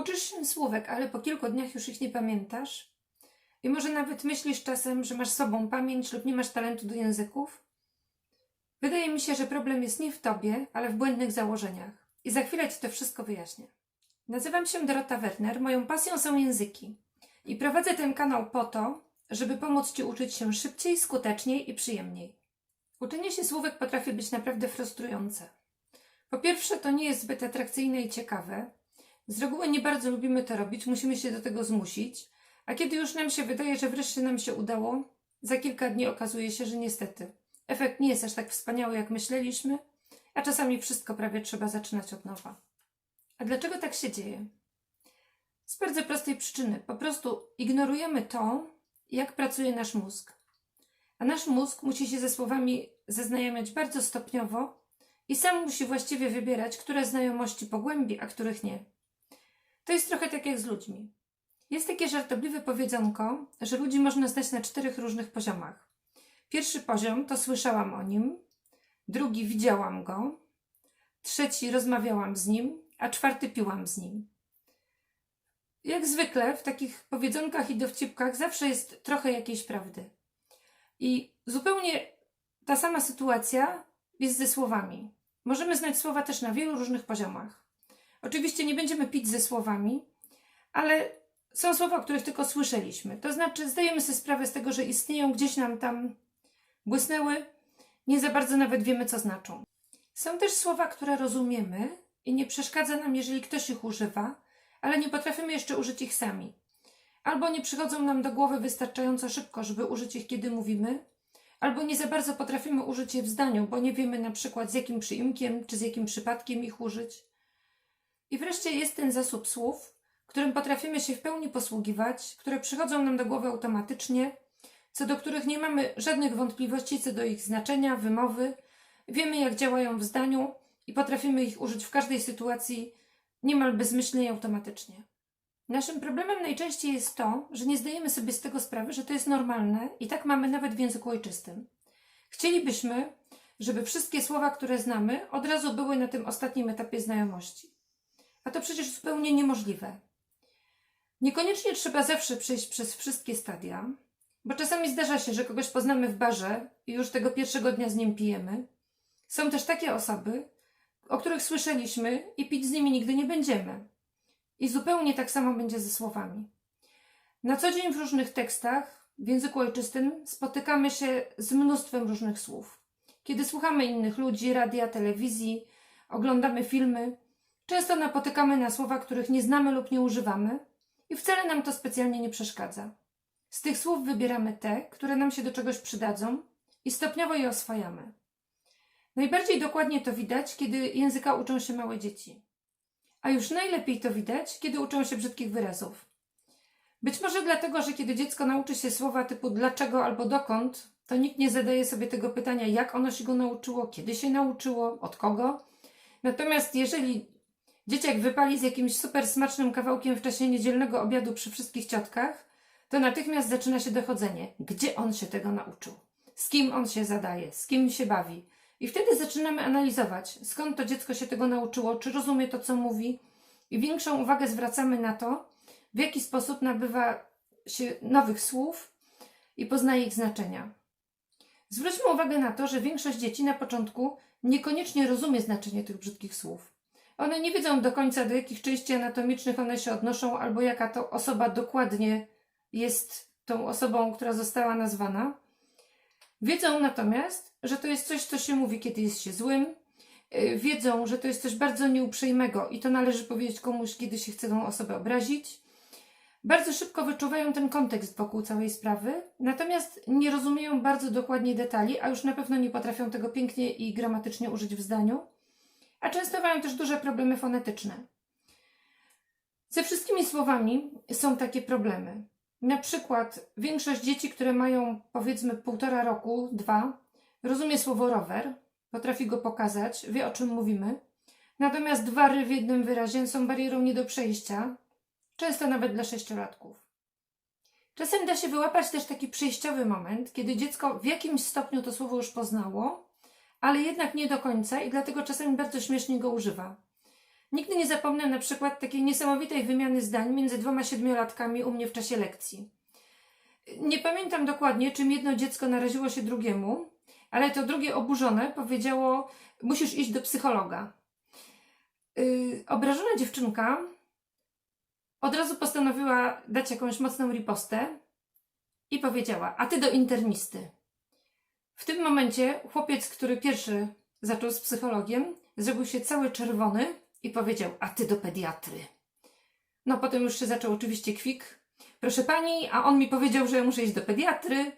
Uczysz się słówek, ale po kilku dniach już ich nie pamiętasz? I może nawet myślisz czasem, że masz sobą pamięć lub nie masz talentu do języków? Wydaje mi się, że problem jest nie w tobie, ale w błędnych założeniach. I za chwilę ci to wszystko wyjaśnię. Nazywam się Dorota Werner, moją pasją są języki. I prowadzę ten kanał po to, żeby pomóc ci uczyć się szybciej, skuteczniej i przyjemniej. Uczenie się słówek potrafi być naprawdę frustrujące. Po pierwsze, to nie jest zbyt atrakcyjne i ciekawe. Z reguły nie bardzo lubimy to robić, musimy się do tego zmusić, a kiedy już nam się wydaje, że wreszcie nam się udało, za kilka dni okazuje się, że niestety efekt nie jest aż tak wspaniały, jak myśleliśmy, a czasami wszystko prawie trzeba zaczynać od nowa. A dlaczego tak się dzieje? Z bardzo prostej przyczyny. Po prostu ignorujemy to, jak pracuje nasz mózg. A nasz mózg musi się ze słowami zaznajamiać bardzo stopniowo i sam musi właściwie wybierać, które znajomości pogłębi, a których nie. To jest trochę tak jak z ludźmi. Jest takie żartobliwe powiedzonko, że ludzi można znać na czterech różnych poziomach. Pierwszy poziom to słyszałam o nim, drugi widziałam go, trzeci rozmawiałam z nim, a czwarty piłam z nim. Jak zwykle w takich powiedzonkach i dowcipkach zawsze jest trochę jakiejś prawdy. I zupełnie ta sama sytuacja jest ze słowami. Możemy znać słowa też na wielu różnych poziomach. Oczywiście nie będziemy pić ze słowami, ale są słowa, których tylko słyszeliśmy. To znaczy, zdajemy sobie sprawę z tego, że istnieją, gdzieś nam tam błysnęły, nie za bardzo nawet wiemy, co znaczą. Są też słowa, które rozumiemy i nie przeszkadza nam, jeżeli ktoś ich używa, ale nie potrafimy jeszcze użyć ich sami. Albo nie przychodzą nam do głowy wystarczająco szybko, żeby użyć ich, kiedy mówimy, albo nie za bardzo potrafimy użyć je w zdaniu, bo nie wiemy na przykład z jakim przyimkiem czy z jakim przypadkiem ich użyć. I wreszcie jest ten zasób słów, którym potrafimy się w pełni posługiwać, które przychodzą nam do głowy automatycznie, co do których nie mamy żadnych wątpliwości co do ich znaczenia, wymowy, wiemy jak działają w zdaniu i potrafimy ich użyć w każdej sytuacji niemal bezmyślnie i automatycznie. Naszym problemem najczęściej jest to, że nie zdajemy sobie z tego sprawy, że to jest normalne i tak mamy nawet w języku ojczystym. Chcielibyśmy, żeby wszystkie słowa, które znamy, od razu były na tym ostatnim etapie znajomości. A to przecież zupełnie niemożliwe. Niekoniecznie trzeba zawsze przejść przez wszystkie stadia, bo czasami zdarza się, że kogoś poznamy w barze i już tego pierwszego dnia z nim pijemy. Są też takie osoby, o których słyszeliśmy i pić z nimi nigdy nie będziemy. I zupełnie tak samo będzie ze słowami. Na co dzień w różnych tekstach, w języku ojczystym, spotykamy się z mnóstwem różnych słów. Kiedy słuchamy innych ludzi, radia, telewizji, oglądamy filmy, często napotykamy na słowa, których nie znamy lub nie używamy i wcale nam to specjalnie nie przeszkadza. Z tych słów wybieramy te, które nam się do czegoś przydadzą i stopniowo je oswajamy. Najbardziej dokładnie to widać, kiedy języka uczą się małe dzieci. A już najlepiej to widać, kiedy uczą się brzydkich wyrazów. Być może dlatego, że kiedy dziecko nauczy się słowa typu dlaczego albo dokąd, to nikt nie zadaje sobie tego pytania, jak ono się go nauczyło, kiedy się nauczyło, od kogo. Natomiast jeżeli dzieciak wypali z jakimś super smacznym kawałkiem w czasie niedzielnego obiadu przy wszystkich ciotkach, to natychmiast zaczyna się dochodzenie, gdzie on się tego nauczył, z kim on się zadaje, z kim się bawi. I wtedy zaczynamy analizować, skąd to dziecko się tego nauczyło, czy rozumie to, co mówi, i większą uwagę zwracamy na to, w jaki sposób nabywa się nowych słów i poznaje ich znaczenia. Zwróćmy uwagę na to, że większość dzieci na początku niekoniecznie rozumie znaczenie tych brzydkich słów. One nie wiedzą do końca, do jakich części anatomicznych one się odnoszą, albo jaka to osoba dokładnie jest tą osobą, która została nazwana. Wiedzą natomiast, że to jest coś, co się mówi, kiedy jest się złym. Yy, Wiedzą, że to jest coś bardzo nieuprzejmego i to należy powiedzieć komuś, kiedy się chce tą osobę obrazić. Bardzo szybko wyczuwają ten kontekst wokół całej sprawy, natomiast nie rozumieją bardzo dokładnie detali, a już na pewno nie potrafią tego pięknie i gramatycznie użyć w zdaniu, a często mają też duże problemy fonetyczne. Ze wszystkimi słowami są takie problemy. Na przykład większość dzieci, które mają powiedzmy półtora roku, dwa, rozumie słowo rower, potrafi go pokazać, wie o czym mówimy. Natomiast dwa ry w jednym wyrazie są barierą nie do przejścia, często nawet dla sześciolatków. Czasem da się wyłapać też taki przejściowy moment, kiedy dziecko w jakimś stopniu to słowo już poznało, ale jednak nie do końca i dlatego czasami bardzo śmiesznie go używa. Nigdy nie zapomnę na przykład takiej niesamowitej wymiany zdań między dwoma siedmiolatkami u mnie w czasie lekcji. Nie pamiętam dokładnie, czym jedno dziecko naraziło się drugiemu, ale to drugie oburzone powiedziało: Musisz iść do psychologa. Yy, obrażona dziewczynka od razu postanowiła dać jakąś mocną ripostę i powiedziała: A ty do internisty. W tym momencie chłopiec, który pierwszy zaczął z psychologiem, zrobił się cały czerwony i powiedział: A ty do pediatry. No, potem już się zaczął oczywiście kwik. Proszę pani, a on mi powiedział, że muszę iść do pediatry.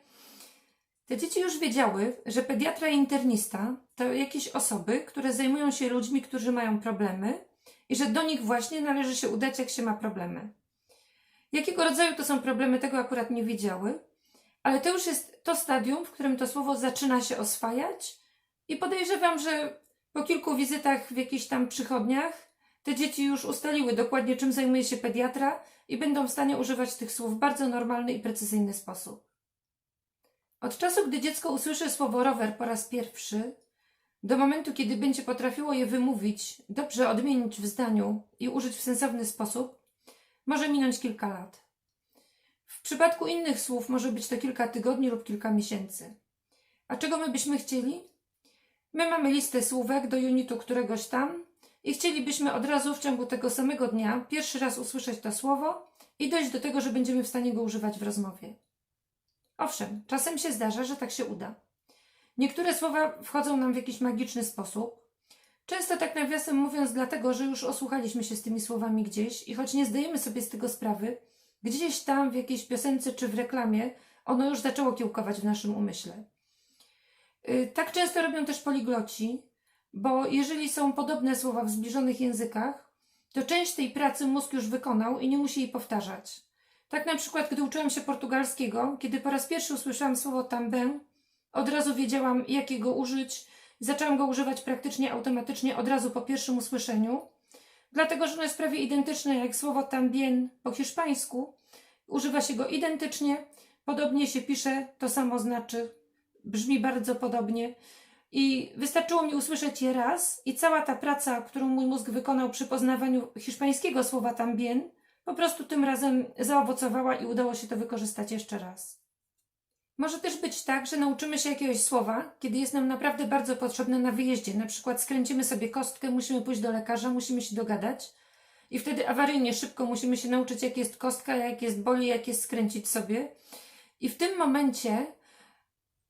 Te dzieci już wiedziały, że pediatra i internista to jakieś osoby, które zajmują się ludźmi, którzy mają problemy i że do nich właśnie należy się udać, jak się ma problemy. Jakiego rodzaju to są problemy, tego akurat nie wiedziały, ale to już jest to stadium, w którym to słowo zaczyna się oswajać i podejrzewam, że po kilku wizytach w jakichś tam przychodniach te dzieci już ustaliły dokładnie, czym zajmuje się pediatra i będą w stanie używać tych słów w bardzo normalny i precyzyjny sposób. Od czasu, gdy dziecko usłyszy słowo rower po raz pierwszy, do momentu, kiedy będzie potrafiło je wymówić, dobrze odmienić w zdaniu i użyć w sensowny sposób, może minąć kilka lat. W przypadku innych słów może być to kilka tygodni lub kilka miesięcy. A czego my byśmy chcieli? My mamy listę słówek do unitu któregoś tam i chcielibyśmy od razu w ciągu tego samego dnia pierwszy raz usłyszeć to słowo i dojść do tego, że będziemy w stanie go używać w rozmowie. Owszem, czasem się zdarza, że tak się uda. Niektóre słowa wchodzą nam w jakiś magiczny sposób. Często tak nawiasem mówiąc, dlatego, że już osłuchaliśmy się z tymi słowami gdzieś i choć nie zdajemy sobie z tego sprawy, gdzieś tam w jakiejś piosence czy w reklamie ono już zaczęło kiełkować w naszym umyśle. Yy, Tak często robią też poligloci, bo jeżeli są podobne słowa w zbliżonych językach, to część tej pracy mózg już wykonał i nie musi jej powtarzać. Tak na przykład, gdy uczyłam się portugalskiego, kiedy po raz pierwszy usłyszałam słowo também, od razu wiedziałam, jakiego użyć. Zaczęłam go używać praktycznie automatycznie od razu po pierwszym usłyszeniu, dlatego że ono jest prawie identyczne jak słowo tambien po hiszpańsku. Używa się go identycznie, podobnie się pisze, to samo znaczy, brzmi bardzo podobnie. I wystarczyło mi usłyszeć je raz, i cała ta praca, którą mój mózg wykonał przy poznawaniu hiszpańskiego słowa tambien, po prostu tym razem zaowocowała i udało się to wykorzystać jeszcze raz. Może też być tak, że nauczymy się jakiegoś słowa, kiedy jest nam naprawdę bardzo potrzebne na wyjeździe. Na przykład skręcimy sobie kostkę, musimy pójść do lekarza, musimy się dogadać i wtedy awaryjnie szybko musimy się nauczyć, jak jest kostka, jak jest boli, jak jest skręcić sobie. I w tym momencie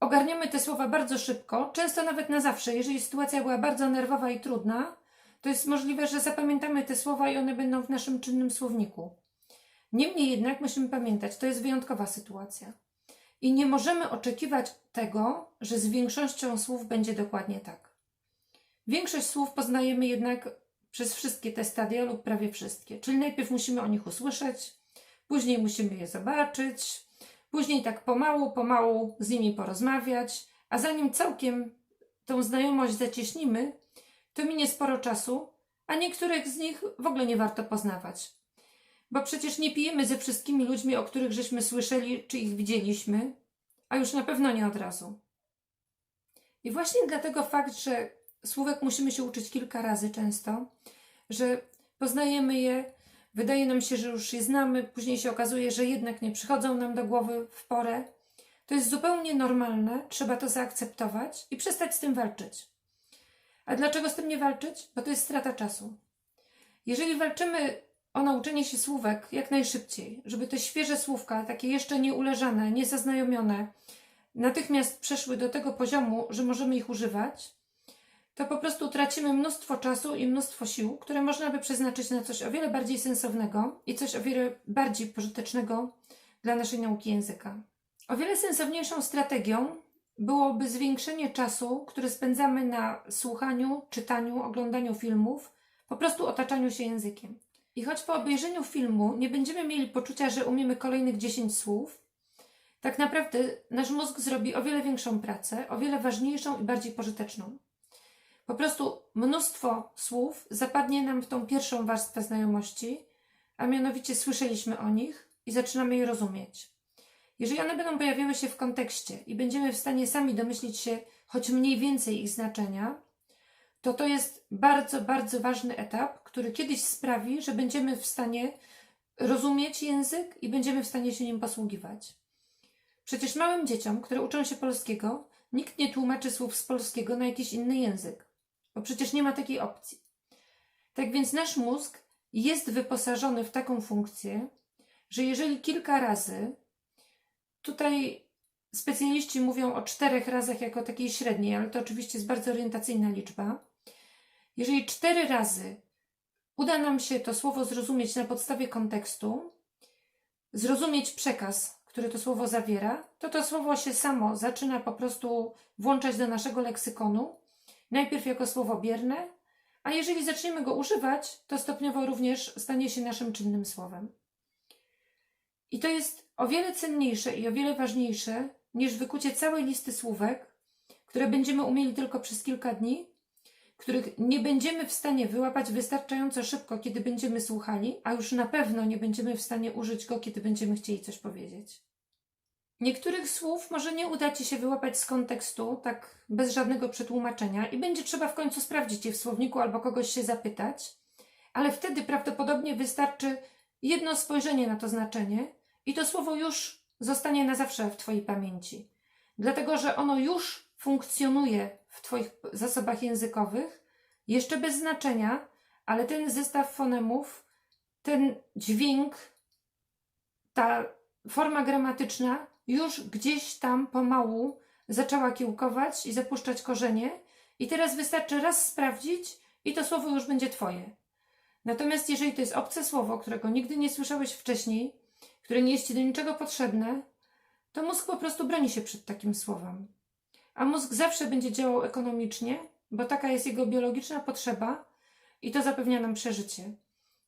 ogarniemy te słowa bardzo szybko, często nawet na zawsze. Jeżeli sytuacja była bardzo nerwowa i trudna, to jest możliwe, że zapamiętamy te słowa i one będą w naszym czynnym słowniku. Niemniej jednak musimy pamiętać, to jest wyjątkowa sytuacja. I nie możemy oczekiwać tego, że z większością słów będzie dokładnie tak. Większość słów poznajemy jednak przez wszystkie te stadia lub prawie wszystkie. Czyli najpierw musimy o nich usłyszeć, później musimy je zobaczyć, później tak pomału, pomału z nimi porozmawiać, a zanim całkiem tą znajomość zacieśnimy, to minie sporo czasu, a niektórych z nich w ogóle nie warto poznawać. Bo przecież nie pijemy ze wszystkimi ludźmi, o których żeśmy słyszeli, czy ich widzieliśmy, a już na pewno nie od razu. I właśnie dlatego fakt, że słówek musimy się uczyć kilka razy często, że poznajemy je, wydaje nam się, że już je znamy, później się okazuje, że jednak nie przychodzą nam do głowy w porę, to jest zupełnie normalne, trzeba to zaakceptować i przestać z tym walczyć. A dlaczego z tym nie walczyć? Bo to jest strata czasu. Jeżeli walczymy o nauczenie się słówek jak najszybciej, żeby te świeże słówka, takie jeszcze nieuleżane, niezaznajomione, natychmiast przeszły do tego poziomu, że możemy ich używać, to po prostu tracimy mnóstwo czasu i mnóstwo sił, które można by przeznaczyć na coś o wiele bardziej sensownego i coś o wiele bardziej pożytecznego dla naszej nauki języka. O wiele sensowniejszą strategią byłoby zwiększenie czasu, który spędzamy na słuchaniu, czytaniu, oglądaniu filmów, po prostu otaczaniu się językiem. I choć po obejrzeniu filmu nie będziemy mieli poczucia, że umiemy kolejnych 10 słów, tak naprawdę nasz mózg zrobi o wiele większą pracę, o wiele ważniejszą i bardziej pożyteczną. Po prostu mnóstwo słów zapadnie nam w tą pierwszą warstwę znajomości, a mianowicie słyszeliśmy o nich i zaczynamy je rozumieć. Jeżeli one będą pojawiały się w kontekście i będziemy w stanie sami domyślić się choć mniej więcej ich znaczenia, to to jest bardzo, bardzo ważny etap, który kiedyś sprawi, że będziemy w stanie rozumieć język i będziemy w stanie się nim posługiwać. Przecież małym dzieciom, które uczą się polskiego, nikt nie tłumaczy słów z polskiego na jakiś inny język, bo przecież nie ma takiej opcji. Tak więc nasz mózg jest wyposażony w taką funkcję, że jeżeli kilka razy, tutaj specjaliści mówią o czterech razach jako takiej średniej, ale to oczywiście jest bardzo orientacyjna liczba, jeżeli cztery razy uda nam się to słowo zrozumieć na podstawie kontekstu, zrozumieć przekaz, który to słowo zawiera, to to słowo się samo zaczyna po prostu włączać do naszego leksykonu, najpierw jako słowo bierne, a jeżeli zaczniemy go używać, to stopniowo również stanie się naszym czynnym słowem. I to jest o wiele cenniejsze i o wiele ważniejsze niż wykucie całej listy słówek, które będziemy umieli tylko przez kilka dni, których nie będziemy w stanie wyłapać wystarczająco szybko, kiedy będziemy słuchali, a już na pewno nie będziemy w stanie użyć go, kiedy będziemy chcieli coś powiedzieć. Niektórych słów może nie uda Ci się wyłapać z kontekstu, tak bez żadnego przetłumaczenia, i będzie trzeba w końcu sprawdzić je w słowniku albo kogoś się zapytać, ale wtedy prawdopodobnie wystarczy jedno spojrzenie na to znaczenie i to słowo już zostanie na zawsze w Twojej pamięci. Dlatego, że ono już funkcjonuje w Twoich zasobach językowych, jeszcze bez znaczenia, ale ten zestaw fonemów, ten dźwięk, ta forma gramatyczna już gdzieś tam pomału zaczęła kiełkować i zapuszczać korzenie, i teraz wystarczy raz sprawdzić, i to słowo już będzie Twoje. Natomiast jeżeli to jest obce słowo, którego nigdy nie słyszałeś wcześniej, które nie jest Ci do niczego potrzebne, to mózg po prostu broni się przed takim słowem. A mózg zawsze będzie działał ekonomicznie, bo taka jest jego biologiczna potrzeba i to zapewnia nam przeżycie.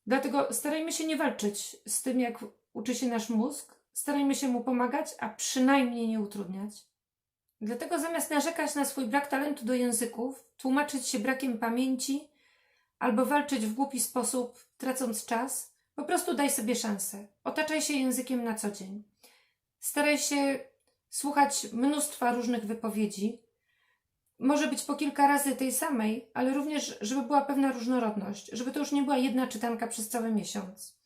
Dlatego starajmy się nie walczyć z tym, jak uczy się nasz mózg, starajmy się mu pomagać, a przynajmniej nie utrudniać. Dlatego zamiast narzekać na swój brak talentu do języków, tłumaczyć się brakiem pamięci albo walczyć w głupi sposób, tracąc czas, po prostu daj sobie szansę. Otaczaj się językiem na co dzień. Staraj się słuchać mnóstwa różnych wypowiedzi. Może być po kilka razy tej samej, ale również, żeby była pewna różnorodność, żeby to już nie była jedna czytanka przez cały miesiąc.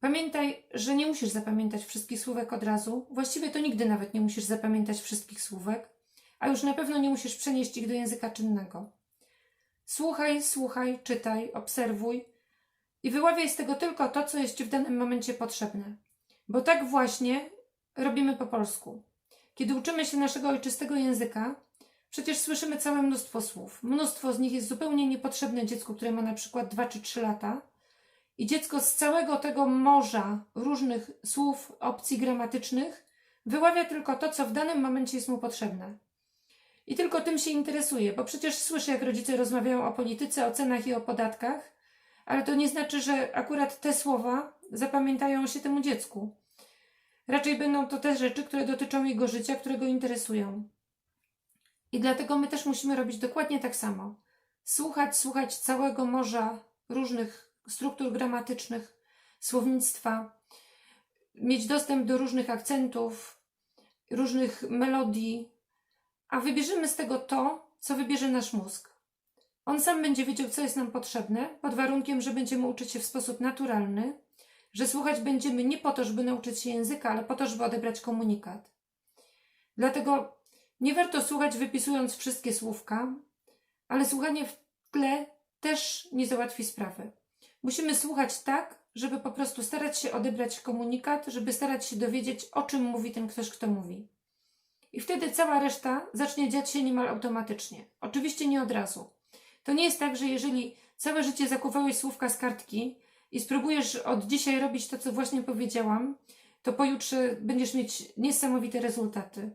Pamiętaj, że nie musisz zapamiętać wszystkich słówek od razu. Właściwie to nigdy nawet nie musisz zapamiętać wszystkich słówek, a już na pewno nie musisz przenieść ich do języka czynnego. Słuchaj, słuchaj, czytaj, obserwuj i wyławiaj z tego tylko to, co jest Ci w danym momencie potrzebne. Bo tak właśnie robimy po polsku. Kiedy uczymy się naszego ojczystego języka, przecież słyszymy całe mnóstwo słów. Mnóstwo z nich jest zupełnie niepotrzebne dziecku, które ma na przykład 2 czy 3 lata. I dziecko z całego tego morza różnych słów, opcji gramatycznych wyławia tylko to, co w danym momencie jest mu potrzebne. I tylko tym się interesuje, bo przecież słyszy, jak rodzice rozmawiają o polityce, o cenach i o podatkach, ale to nie znaczy, że akurat te słowa zapamiętają się temu dziecku. Raczej będą to te rzeczy, które dotyczą jego życia, które go interesują. I dlatego my też musimy robić dokładnie tak samo. Słuchać, słuchać całego morza różnych struktur gramatycznych, słownictwa, mieć dostęp do różnych akcentów, różnych melodii, a wybierzemy z tego to, co wybierze nasz mózg. On sam będzie wiedział, co jest nam potrzebne, pod warunkiem, że będziemy uczyć się w sposób naturalny, że słuchać będziemy nie po to, żeby nauczyć się języka, ale po to, żeby odebrać komunikat. Dlatego nie warto słuchać wypisując wszystkie słówka, ale słuchanie w tle też nie załatwi sprawy. Musimy słuchać tak, żeby po prostu starać się odebrać komunikat, żeby starać się dowiedzieć, o czym mówi ten ktoś, kto mówi. I wtedy cała reszta zacznie dziać się niemal automatycznie. Oczywiście nie od razu. To nie jest tak, że jeżeli całe życie zakuwałeś słówka z kartki i spróbujesz od dzisiaj robić to, co właśnie powiedziałam, to pojutrze będziesz mieć niesamowite rezultaty.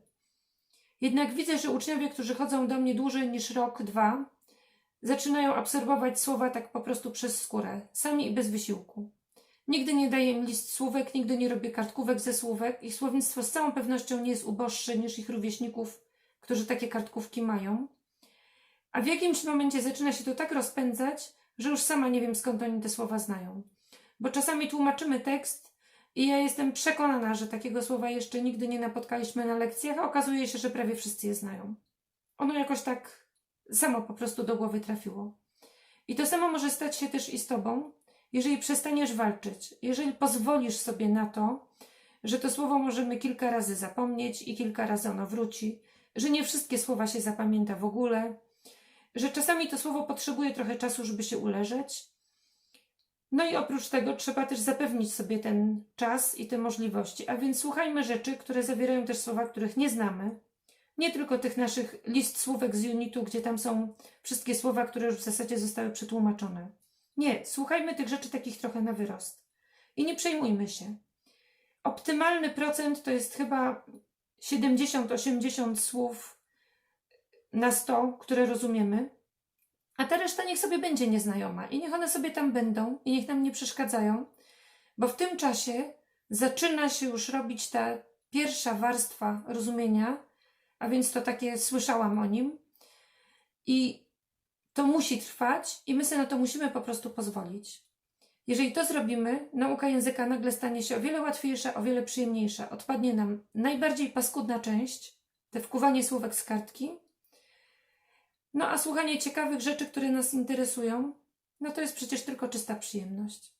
Jednak widzę, że uczniowie, którzy chodzą do mnie dłużej niż rok, dwa, zaczynają absorbować słowa tak po prostu przez skórę, sami i bez wysiłku. Nigdy nie daję im list słówek, nigdy nie robię kartkówek ze słówek. Ich słownictwo z całą pewnością nie jest uboższe niż ich rówieśników, którzy takie kartkówki mają. A w jakimś momencie zaczyna się to tak rozpędzać, że już sama nie wiem skąd oni te słowa znają. Bo czasami tłumaczymy tekst i ja jestem przekonana, że takiego słowa jeszcze nigdy nie napotkaliśmy na lekcjach, a okazuje się, że prawie wszyscy je znają. Ono jakoś tak samo po prostu do głowy trafiło. I to samo może stać się też i z tobą, jeżeli przestaniesz walczyć, jeżeli pozwolisz sobie na to, że to słowo możemy kilka razy zapomnieć i kilka razy ono wróci, że nie wszystkie słowa się zapamięta w ogóle, że czasami to słowo potrzebuje trochę czasu, żeby się uleżeć. No i oprócz tego trzeba też zapewnić sobie ten czas i te możliwości. A więc słuchajmy rzeczy, które zawierają też słowa, których nie znamy. Nie tylko tych naszych list słówek z unitu, gdzie tam są wszystkie słowa, które już w zasadzie zostały przetłumaczone. Nie, słuchajmy tych rzeczy takich trochę na wyrost. I nie przejmujmy się. Optymalny procent to jest chyba 70-80 słów na 100, które rozumiemy, a ta reszta niech sobie będzie nieznajoma i niech one sobie tam będą i niech nam nie przeszkadzają, bo w tym czasie zaczyna się już robić ta pierwsza warstwa rozumienia, a więc to takie słyszałam o nim i to musi trwać i my sobie na to musimy po prostu pozwolić. Jeżeli to zrobimy, nauka języka nagle stanie się o wiele łatwiejsza, o wiele przyjemniejsza. Odpadnie nam najbardziej paskudna część, te wkuwanie słówek z kartki. No a słuchanie ciekawych rzeczy, które nas interesują, no to jest przecież tylko czysta przyjemność.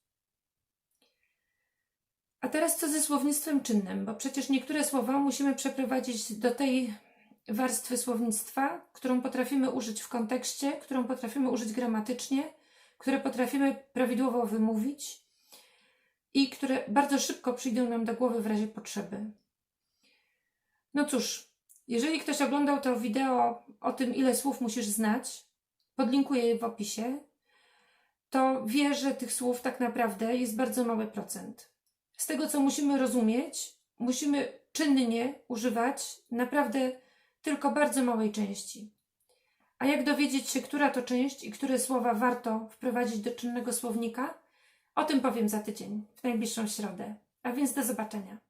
A teraz co ze słownictwem czynnym, bo przecież niektóre słowa musimy przeprowadzić do tej warstwy słownictwa, którą potrafimy użyć w kontekście, którą potrafimy użyć gramatycznie, które potrafimy prawidłowo wymówić i które bardzo szybko przyjdą nam do głowy w razie potrzeby. No cóż, jeżeli ktoś oglądał to wideo o tym, ile słów musisz znać, podlinkuję je w opisie, to wie, że tych słów tak naprawdę jest bardzo mały procent. Z tego, co musimy rozumieć, musimy czynnie używać naprawdę tylko bardzo małej części. A jak dowiedzieć się, która to część i które słowa warto wprowadzić do czynnego słownika? O tym powiem za tydzień, w najbliższą środę. A więc do zobaczenia.